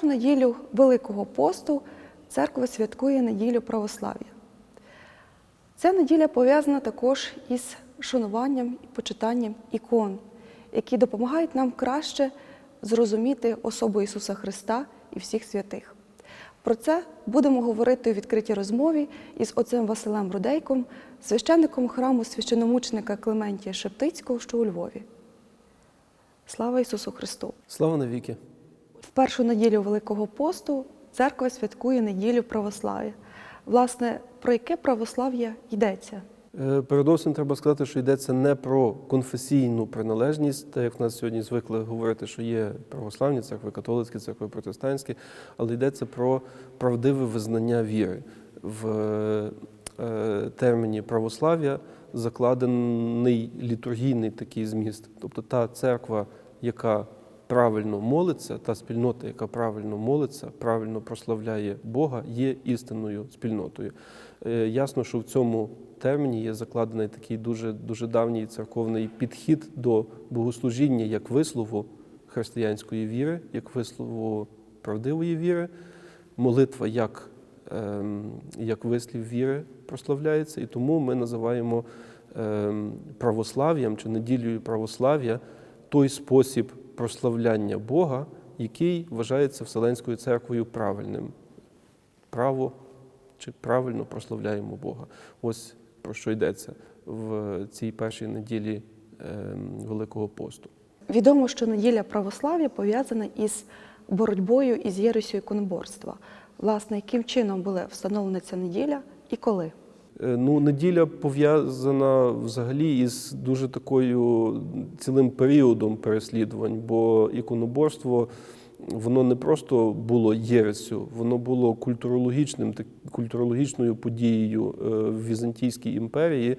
першу неділю Великого посту церква святкує неділю православ'я. Ця неділя пов'язана також із шануванням і почитанням ікон, які допомагають нам краще зрозуміти особу Ісуса Христа і всіх святих. Про це будемо говорити у відкритій розмові із отцем Василем Рудейком, священником храму священомученика Клементія Шептицького, що у Львові. Слава Ісусу Христу! Слава навіки! В першу неділю Великого посту церква святкує неділю православ'я. Власне, про яке православ'я йдеться? Е, Передовсім треба сказати, що йдеться не про конфесійну приналежність, так як в нас сьогодні звикли говорити, що є православні церкви, католицькі церкви, протестантські, але йдеться про правдиве визнання віри. В е, терміні православ'я закладений літургійний такий зміст. Тобто та церква, яка правильно молиться, та спільнота, яка правильно молиться, правильно прославляє Бога, є істинною спільнотою. Е, Ясно, що в цьому терміні є закладений такий дуже, дуже давній церковний підхід до богослужіння як вислову християнської віри, як вислову правдивої віри, молитва як, ем, як вислів віри прославляється, і тому ми називаємо ем, православ'ям чи неділею православ'я той спосіб прославляння Бога, який вважається Вселенською церквою правильним. Право чи правильно прославляємо Бога. Ось про що йдеться в цій першій неділі ем, Великого посту. Відомо, що неділя православ'я пов'язана із боротьбою із єресю іконоборства. Власне, яким чином була встановлена ця неділя і коли? Е, Ну, неділя пов'язана взагалі із дуже такою цілим періодом переслідувань, бо іконоборство воно не просто було єресю, воно було культурологічним, так- культурологічною подією е, в Візантійській імперії.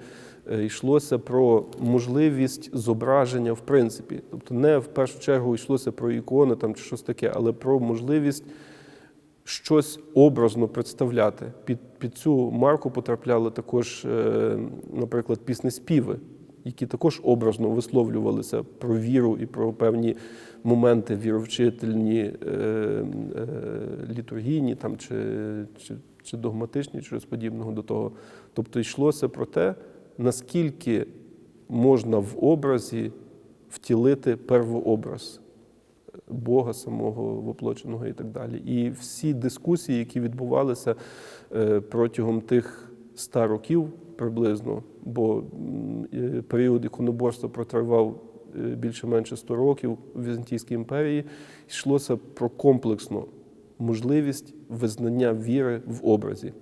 Е, Йшлося про можливість зображення, в принципі. Тобто, не в першу чергу йшлося про ікони там чи щось таке, але про можливість щось образно представляти. Під, під цю марку потрапляли також, е, наприклад, піснеспіви, які також образно висловлювалися про віру і про певні моменти віровчительні, е, е, літургійні там, чи, чи, чи догматичні, чи щось подібного до того. Тобто йшлося про те, наскільки можна в образі втілити первообраз. Бога самого воплоченого і так далі. І всі дискусії, які відбувалися е, протягом тих ста років приблизно, бо е, період іконоборства протривав е, більше-менше 100 років в Візантійській імперії, йшлося про комплексну можливість визнання віри в образі.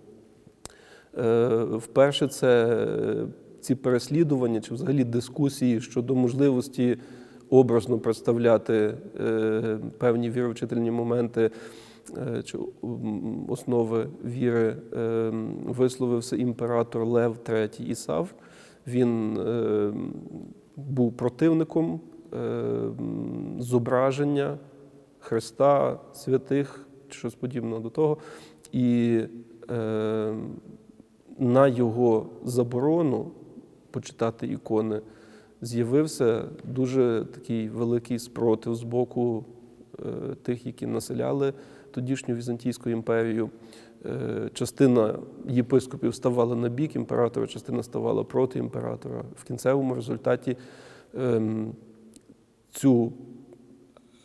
Вперше це ці переслідування чи взагалі дискусії щодо можливості образно представляти е, певні віровчительні моменти е, чи основи віри е, висловився імператор Лев III Ісав. Він був противником зображення Христа, святих, щось подібного до того. І на його заборону почитати ікони з'явився дуже такий великий спротив з боку е, тих, які населяли тодішню Візантійську імперію. Е, Частина єпископів ставала на бік імператора, частина ставала проти імператора. В кінцевому результаті ем, цю,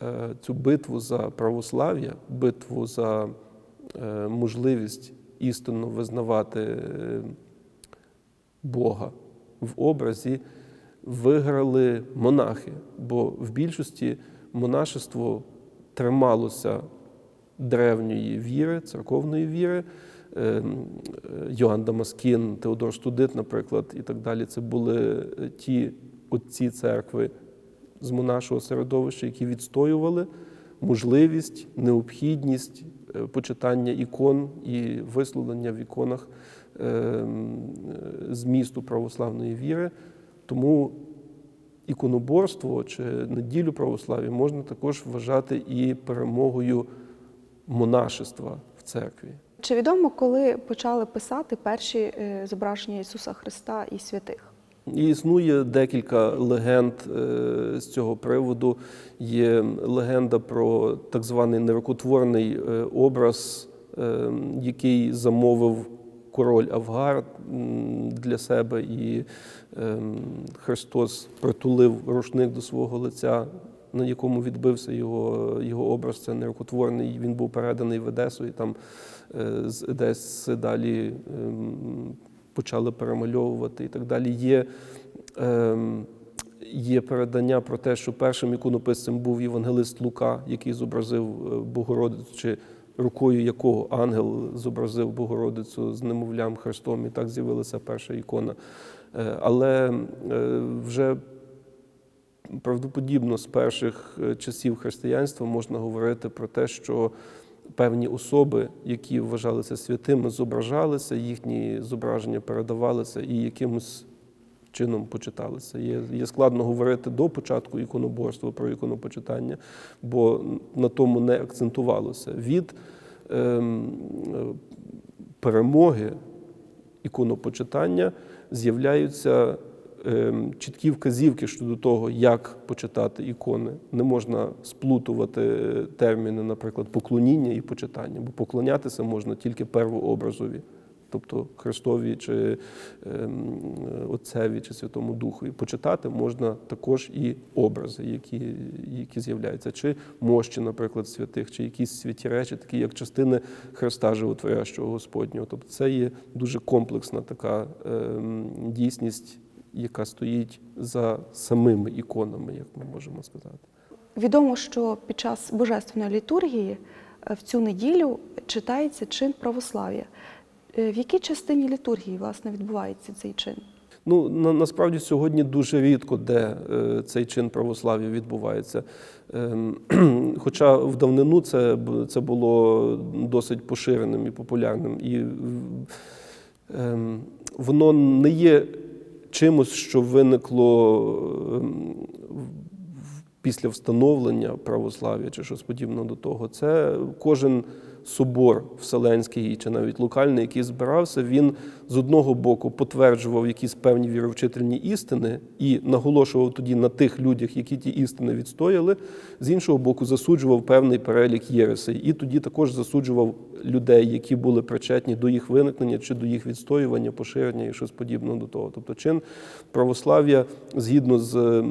е, цю битву за православ'я, битву за можливість істинно визнавати Бога в образі виграли монахи, бо в більшості монашество трималося древньої віри, церковної віри. Ем, е, Йоанн Дамаскін, Теодор Студит, наприклад, і так далі. Це були е, ті отці церкви з монашого середовища, які відстоювали можливість, необхідність е, почитання ікон і висловлення в іконах е, змісту православної віри. Тому іконоборство чи неділю православ'я можна також вважати і перемогою монашества в церкві. Чи відомо, коли почали писати перші е, зображення Ісуса Христа і святих? І існує декілька легенд е, з цього приводу. Є легенда про так званий нерукотворний е, образ, який замовив король Авгар для себе, і е, Христос притулив рушник до свого лиця, на якому відбився його, його образ. Це нерукотворний. Він був переданий в Едесу, і там е, з Едеси далі ем, почали перемальовувати і так далі. Є, ем, є передання про те, що першим іконописцем був євангелист Лука, який зобразив е, Богородицю, рукою якого ангел зобразив Богородицю з немовлям Христом, і так з'явилася перша ікона. Е, Але е, вже правдоподібно з перших е, часів християнства можна говорити про те, що певні особи, які вважалися святими, зображалися, їхні зображення передавалися і якимось чином почиталися. Є, є складно говорити до початку іконоборства про іконопочитання, бо на тому не акцентувалося. Від е, перемоги іконопочитання з'являються ем, чіткі вказівки щодо того, як почитати ікони. Не можна сплутувати е, терміни, наприклад, поклоніння і почитання, бо поклонятися можна тільки первообразові. Тобто Христові чи ем, Отцеві чи Святому Духу. І почитати можна також і образи, які, які з'являються, чи мощі, наприклад, святих, чи якісь святі речі, такі як частини Христа Животворящого Господнього. Тобто це є дуже комплексна така ем, дійсність, яка стоїть за самими іконами, як ми можемо сказати. Відомо, що під час божественної літургії е, в цю неділю читається чин православ'я. Е, В якій частині літургії власне відбувається цей чин? Ну на, насправді сьогодні дуже рідко, де е, цей чин православ'я відбувається. Ем, хоча в давнину це, це було досить поширеним і популярним. І ем, воно не є чимось, що виникло ем, після встановлення православ'я чи щось подібне до того. Це кожен собор вселенський чи навіть локальний, який збирався, він з одного боку потверджував якісь певні віровчительні істини і наголошував тоді на тих людях, які ті істини відстояли. З іншого боку, засуджував певний перелік єресей, і тоді також засуджував людей, які були причетні до їх виникнення чи до їх відстоювання, поширення і щось подібне до того. Тобто чин православ'я, згідно з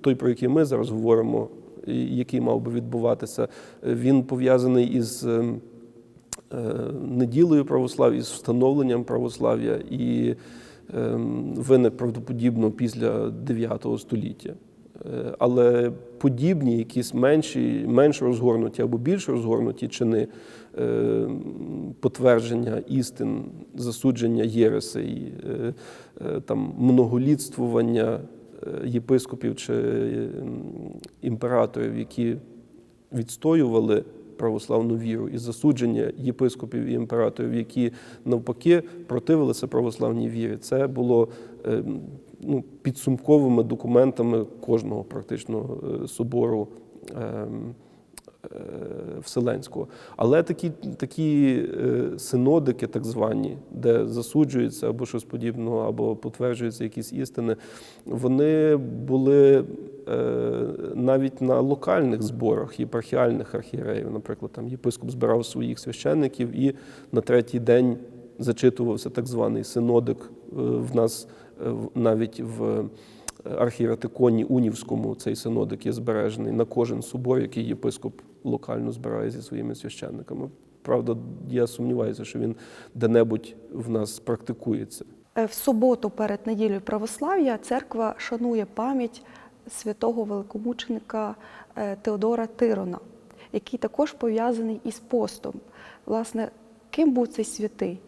той, про який ми зараз говоримо, який мав би відбуватися, е, він пов'язаний із ем, неділею православ'я, з встановленням православ'я і ем, виник правдоподібно після 9 століття. Е, Але подібні, якісь менші, менш розгорнуті або більш розгорнуті чини е, потвердження істин, засудження єресей, е, е, там, многолітствування е, єпископів чи е, імператорів, які відстоювали православну віру, і засудження єпископів і імператорів, які навпаки противилися православній вірі. Це було е, ну, підсумковими документами кожного практично е, собору. Е, Вселенського. Але такі, такі е, синодики, так звані, де засуджується або щось подібного, або потверджуються якісь істини, вони були е, навіть на локальних зборах єпархіальних архієреїв. Наприклад, там єпископ збирав своїх священників і на третій день зачитувався так званий синодик. В нас навіть в архієратиконі Унівському цей синодик є збережений на кожен собор, який єпископ локально збирає зі своїми священниками. Правда, я сумніваюся, що він де-небудь в нас практикується. Е, В суботу перед неділею православ'я церква шанує пам'ять святого великомученика е, Теодора Тирона, який також пов'язаний із постом. Власне, ким був цей святий?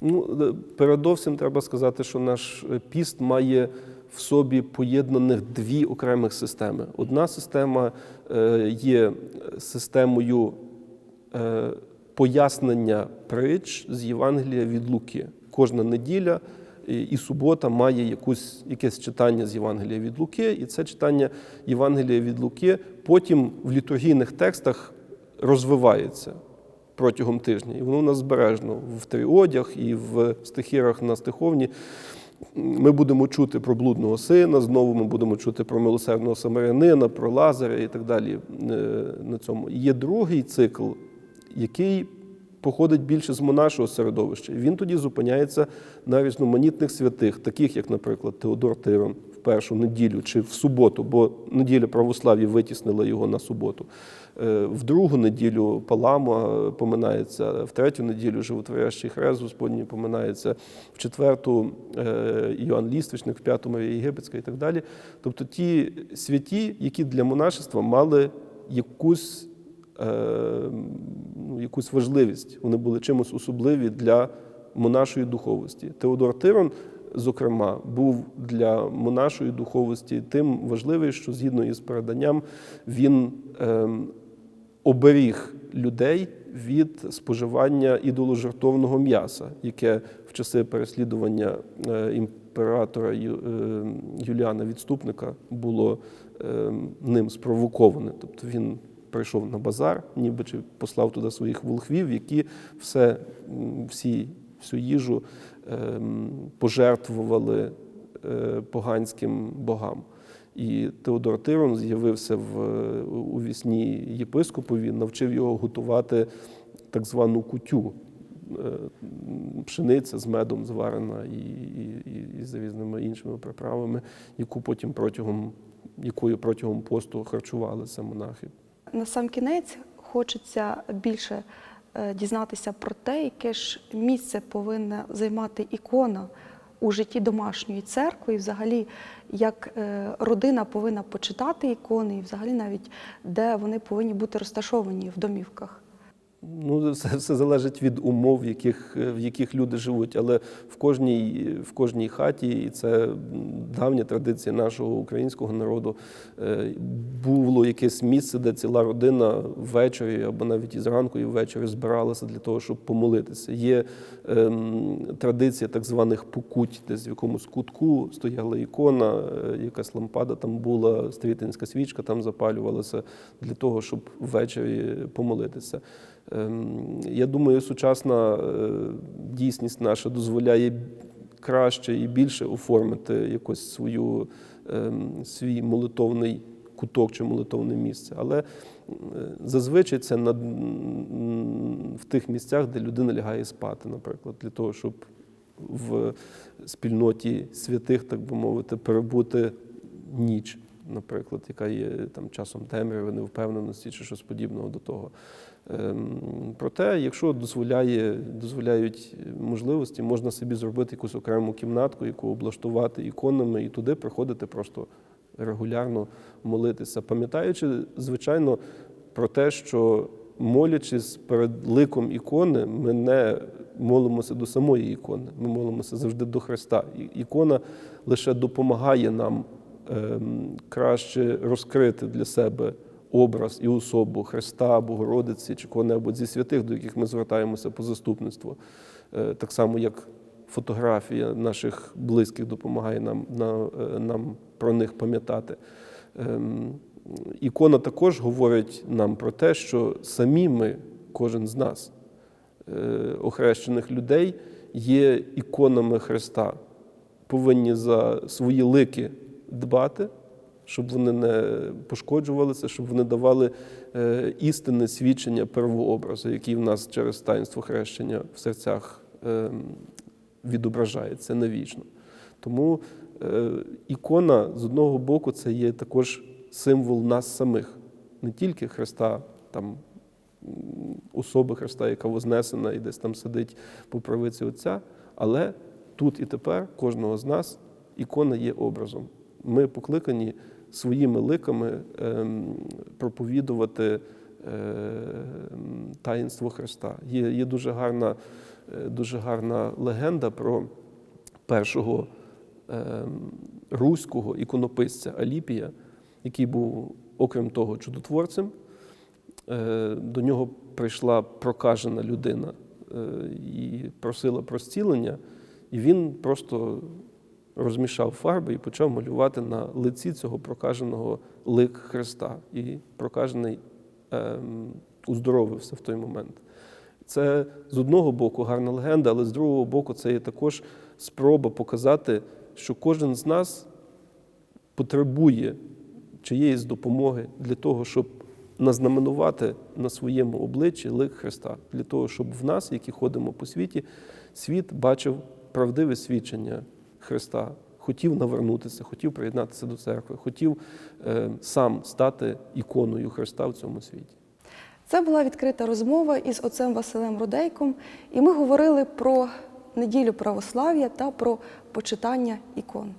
Ну, е, передовсім треба сказати, що наш піст має в собі поєднаних дві окремих системи. Одна система е, є системою е, пояснення притч з Євангелія від Луки. Кожна неділя і субота має якусь, якесь читання з Євангелія від Луки, і це читання Євангелія від Луки потім в літургійних текстах розвивається протягом тижня. І воно у нас збережено в тріодях і в стихірах на стиховні. Ми будемо чути про блудного сина, знову ми будемо чути про милосердного самарянина, про Лазаря і так далі. е, На цьому є другий цикл, який походить більше з монашого середовища. Він тоді зупиняється на різноманітних святих, таких як, наприклад, Теодор Тирон першу неділю чи в суботу, бо неділя православ'я витіснила його на суботу. Е, В другу неділю Палама поминається, в третю неділю животворящий хрест Господній поминається, в четверту е, Іоанн Ліствичник, в п'яту Марія Єгипетська і так далі. Тобто ті святі, які для монашества мали якусь е, ну, якусь важливість. Вони були чимось особливі для монашої духовості. Теодор Тирон, зокрема, був для монашої духовості тим важливий, що згідно із переданням він ем, оберіг людей від споживання ідоложертовного м'яса, яке в часи переслідування е, імператора е, Юліана Відступника було е, ним спровоковане. Тобто він прийшов на базар, ніби чи послав туди своїх волхвів, які все, всі, всю їжу ем, пожертвували е, поганським богам. І Теодор Тирон з'явився в, у вісні єпископові, навчив його готувати так звану кутю. Е, Пшениця з медом зварена і, і, і, з різними іншими приправами, яку потім протягом, якою протягом посту харчувалися монахи. На сам кінець хочеться більше дізнатися про те, яке ж місце повинна займати ікона у житті домашньої церкви, і взагалі як е, родина повинна почитати ікони, і взагалі навіть де вони повинні бути розташовані в домівках. Ну, все, все залежить від умов, в яких, в яких люди живуть. Але в кожній, в кожній хаті, і це давня традиція нашого українського народу, е, було якесь місце, де ціла родина ввечері або навіть і зранку, і ввечері збиралася для того, щоб помолитися. Є ем, традиція так званих покуть, десь в якомусь кутку стояла ікона, е, якась лампада там була, стрітинська свічка там запалювалася для того, щоб ввечері помолитися. Ем, Я думаю, сучасна е, дійсність наша дозволяє краще і більше оформити якось свою, ем, свій молитовний куток чи молитовне місце. Але е, зазвичай це на, в тих місцях, де людина лягає спати, наприклад, для того, щоб в спільноті святих, так би мовити, перебути ніч, наприклад, яка є там часом темряви, невпевненості чи щось подібного до того. Ем, Проте, якщо дозволяє, дозволяють можливості, можна собі зробити якусь окрему кімнатку, яку облаштувати іконами, і туди приходити просто регулярно молитися, пам'ятаючи, звичайно, про те, що молячись перед ликом ікони, ми не молимося до самої ікони, ми молимося завжди до Христа. Ікона лише допомагає нам ем, краще розкрити для себе образ і особу Христа, Богородиці чи кого-небудь зі святих, до яких ми звертаємося по заступництво. Е, Так само, як фотографія наших близьких допомагає нам, е, нам про них пам'ятати. Ем, Ікона також говорить нам про те, що самі ми, кожен з нас, е, охрещених людей, є іконами Христа, повинні за свої лики дбати, щоб вони не пошкоджувалися, щоб вони давали е, істинне свідчення первообразу, який в нас через таїнство хрещення в серцях е, відображається навічно. Тому е, ікона з одного боку це є також символ нас самих, не тільки Христа, там особи Христа, яка вознесена і десь там сидить по правиці Отця, але тут і тепер кожного з нас ікона є образом. Ми покликані своїми ликами ем, проповідувати ем, таїнство Христа. Є, є дуже гарна, е, дуже гарна легенда про першого ем, руського іконописця Аліпія, який був, окрім того, чудотворцем. Е, До нього прийшла прокажена людина е, і просила про зцілення, і він просто розмішав фарби і почав малювати на лиці цього прокаженого лик Христа. І прокажений ем, уздоровився в той момент. Це з одного боку гарна легенда, але з другого боку, це є також спроба показати, що кожен з нас потребує чиєїсь допомоги для того, щоб назнаменувати на своєму обличчі лик Христа, для того, щоб в нас, які ходимо по світі, світ бачив правдиве свідчення Христа, хотів навернутися, хотів приєднатися до церкви, хотів е, сам стати іконою Христа в цьому світі. Це була відкрита розмова із отцем Василем Рудейком, і ми говорили про неділю православ'я та про почитання ікон.